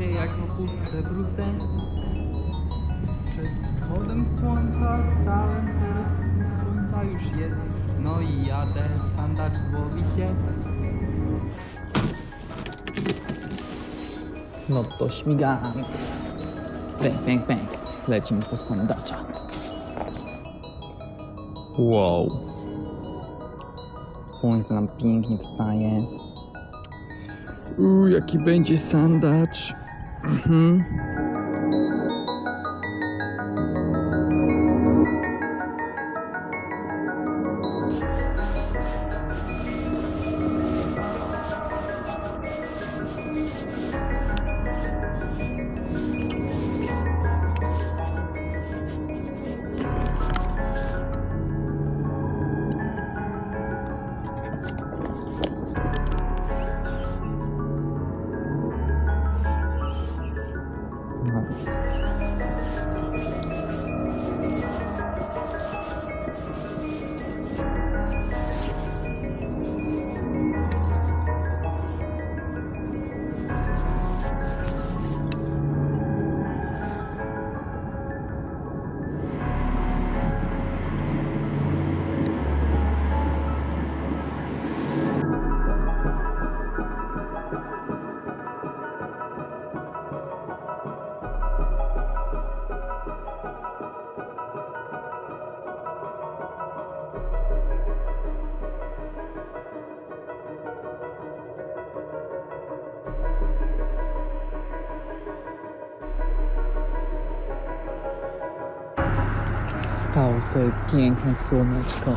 się, jak po pustce wrócę. Przed wschodem słońca stałem, teraz słońca już jest. No i jadę, sandacz złowi się. No to śmigamy. Pęk, pęk, pęk. Lecimy po sandacza. Wow. Słońce nam pięknie wstaje. Uuu, jaki będzie sandacz. Mm-hmm. Wstało sobie piękne słoneczko.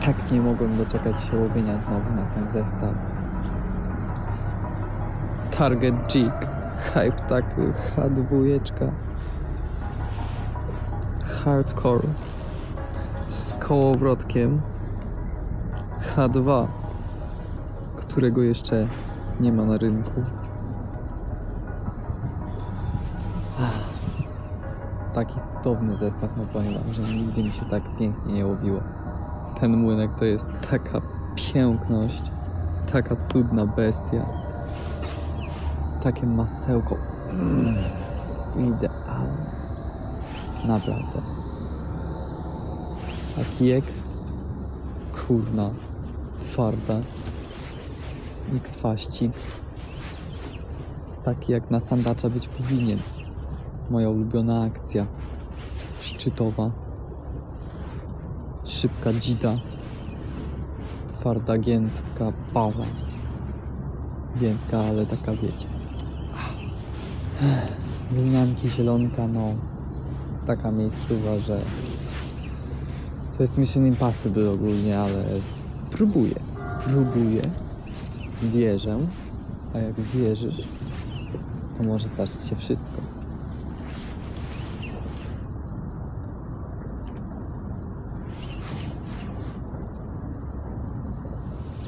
Tak nie mogłem doczekać się łowienia znowu na ten zestaw. Target Jig, Hype Tackle, H2, Hardcore z kołowrotkiem H2, którego jeszcze nie ma na rynku. Taki cudowny zestaw, no powiem że nigdy mi się tak pięknie nie łowiło. Ten młynek to jest taka piękność, taka cudna bestia. Takie masełko. Mm, idealne. Naprawdę. A kijek? Kurna. Twarda. X faści. Taki jak na sandacza być powinien moja ulubiona akcja. Szczytowa. Szybka dzida. Twarda giętka pała. Giętka, ale taka wiecie. Glinianki, zielonka, no. Taka miejscowa, że to jest Mission Impossible ogólnie, ale próbuję. Próbuję. Wierzę. A jak wierzysz, to może zdarzyć się wszystko.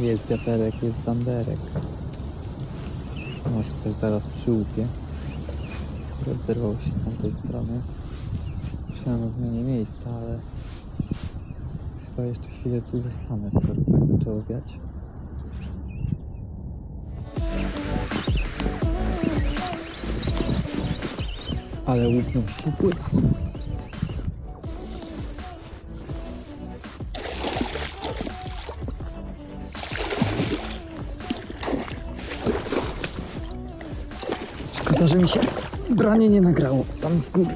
Jest wiaterek, jest zanderek. Może coś zaraz przyłupie. Akurat zerwał się z tamtej strony. Myślałem o zmianie miejsca, ale chyba jeszcze chwilę tu zostanę, skoro tak zaczęło wiać. Ale łupnął szczupły. Że mi się branie nie nagrało. Tam z góry.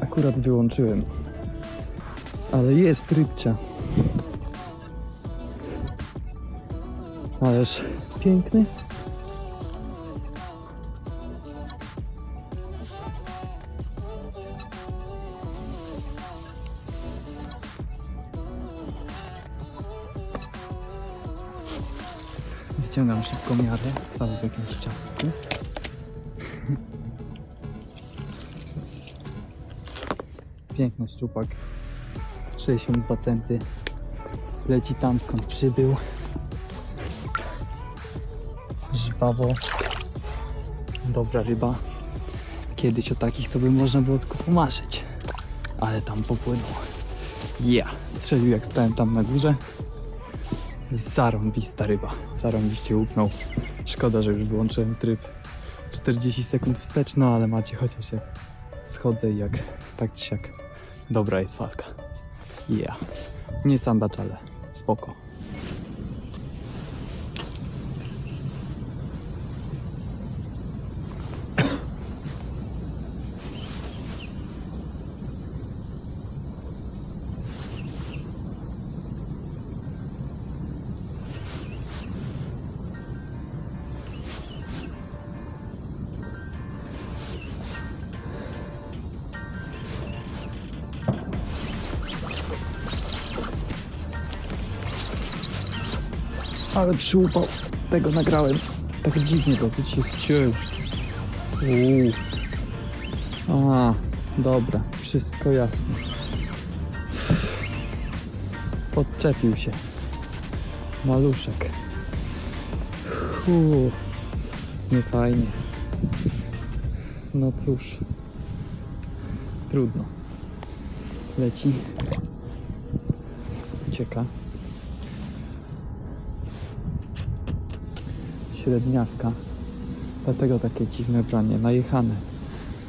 Akurat wyłączyłem. Ale jest rybcia. Ależ piękny. Wyciągam szybko miarę, cały w ciastku. Piękny szczupak. 62 centy. Leci tam skąd przybył. Żwawo. Dobra ryba. Kiedyś o takich to by można było tylko pomarzyć. Ale tam popłynął. Ja, strzelił jak stałem tam na górze. Zarąbista ryba. Zarąbiście łupnął. Szkoda, że już wyłączyłem tryb 40 sekund wstecz, no ale macie chociaż jak schodzę i jak tak czy siak dobra jest walka. Yeah. Nie sandaczale. Spoko. Ale przyłupał. Tego nagrałem. Tak dziwnie dosyć jest. Uuu. A, dobra. Wszystko jasne. Podczepił się. Maluszek. Uuu. Nie fajnie. No cóż. Trudno. Leci. Ucieka. Średniawka. Dlatego takie dziwne branie, najechane.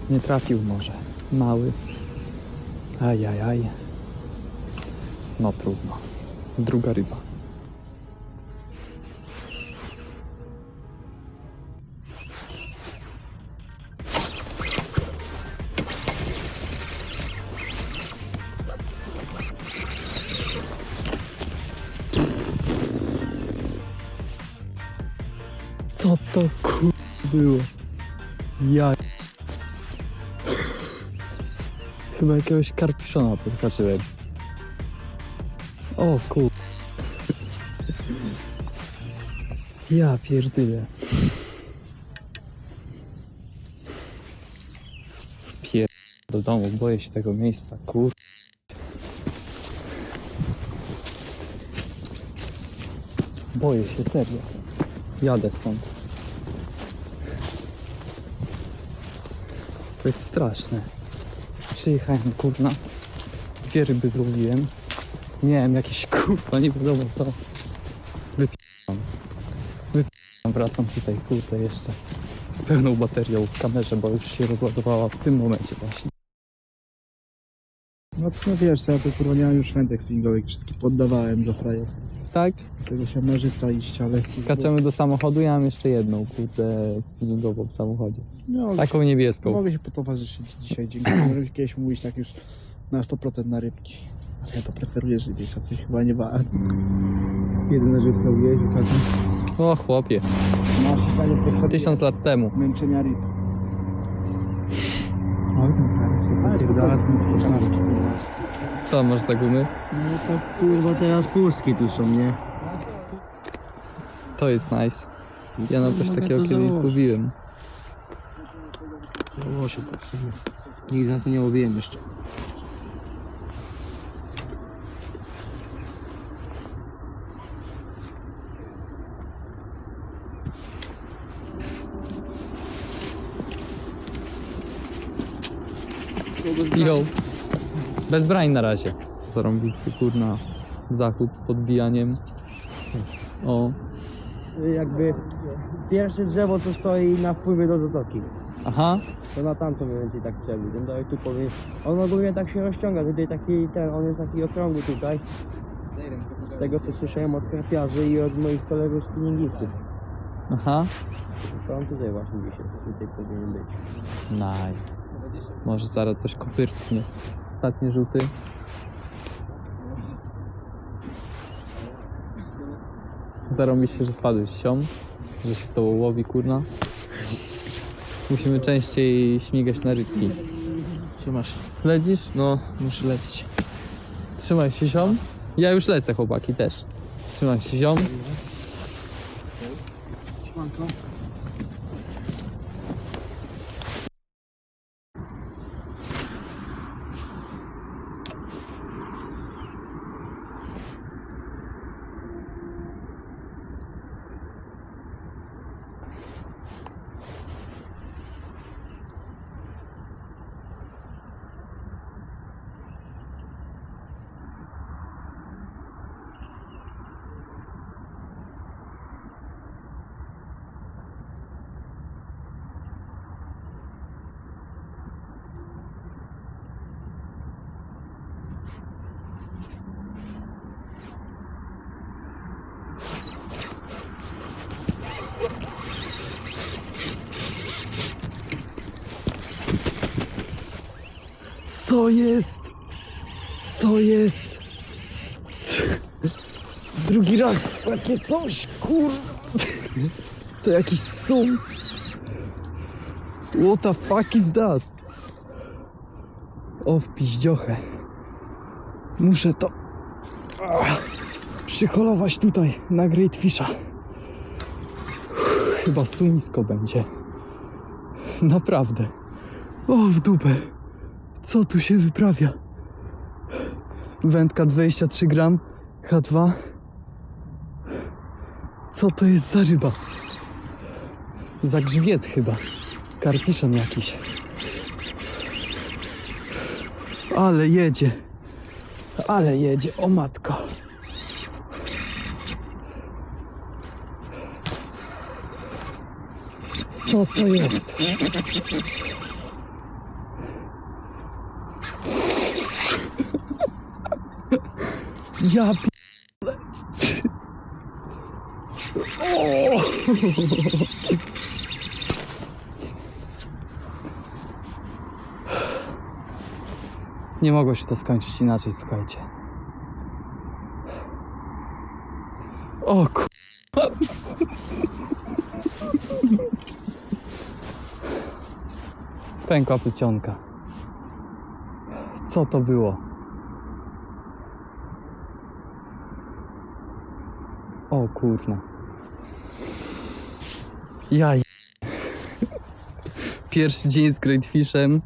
Nie trafił może. Mały. Ajajaj. No trudno. Druga ryba. Co to kur... było? Ja... Chyba jakiegoś karpiszona podhaczyłem. O kur... Ja pierdyle. Spier... do domu, boję się tego miejsca, kur... Boję się, serio. Jadę stąd. To jest straszne. Przyjechałem, kurna. Dwie ryby złowiłem. Miałem jakieś kurwa, nie wiadomo co. Wypijam. Wypijam. Wracam tutaj, kurde, jeszcze z pełną baterią w kamerze, bo już się rozładowała w tym momencie właśnie. No to wiesz, co ja to kurwa nie mam już wędek spinningowych, wszystkie poddawałem do frajer. Tak? Tego się nożyca iść, ale... Skaczemy do samochodu, ja mam jeszcze jedną, kurde, spinningową w samochodzie. No, Taką niebieską. Mogę się potowarzyszyć dzisiaj, dzięki. Możemy kiedyś mówić tak już na 100% na rybki. Ale ja to preferuję żywiec, a ty chyba nie ma. Jedyne żywce ujeździ, co O chłopie, Masz zdanie preferuję tysiąc lat temu. męczenia ryb. Oj, tam się Ale spokojnie, Co masz za gumy? No to kurwa teraz pustki tu są, nie? To jest nice. Ja na coś takiego kiedyś złowiłem. Było się tak sobie. Nigdy na to nie łowiłem jeszcze. Jo. Bez brań na razie. Zarąbisty kurna zachód z podbijaniem. O, Jakby pierwsze drzewo co stoi na wpływie do zatoki. aha. To na tamto mniej więcej tak celu. Ten dalej tu powiem. On ogólnie tak się rozciąga. Tutaj taki ten, on jest taki okrągły tutaj. Z tego co słyszałem od krapiarzy i od moich kolegów spinningistów. Aha. To on tutaj właśnie gdzieś jest. Tutaj powinien być. Nice. Może zaraz coś kopyrtnie. Ostatni żółty. Zarąbi się, że wpadłeś siom, że się z tobą łowi kurna. Musimy częściej śmigać na rybki. Trzymasz. Lecisz? No, muszę lecieć. Trzymaj się ziom. Ja już lecę chłopaki też. Trzymaj się ziom. Siemanko. Co jest? Co jest? Drugi raz takie coś, kur... To jakiś sum. What the fuck is that? O, w piździochę. Muszę to... Ach, przyholować tutaj, na Great Fisha. Chyba sumisko będzie. Naprawdę. O, w dupę. Co tu się wyprawia? Wędka 23 gram, H2. Co to jest za ryba? Za grzbiet chyba. Karpiszon jakiś. Ale jedzie. Ale jedzie, o matko. Co to jest? Ja p... O! Nie mogło się to skończyć inaczej, słuchajcie. O ku... Pękła plecionka. Co to było? O kurna. Jaj. Pierwszy dzień z Great Fishem.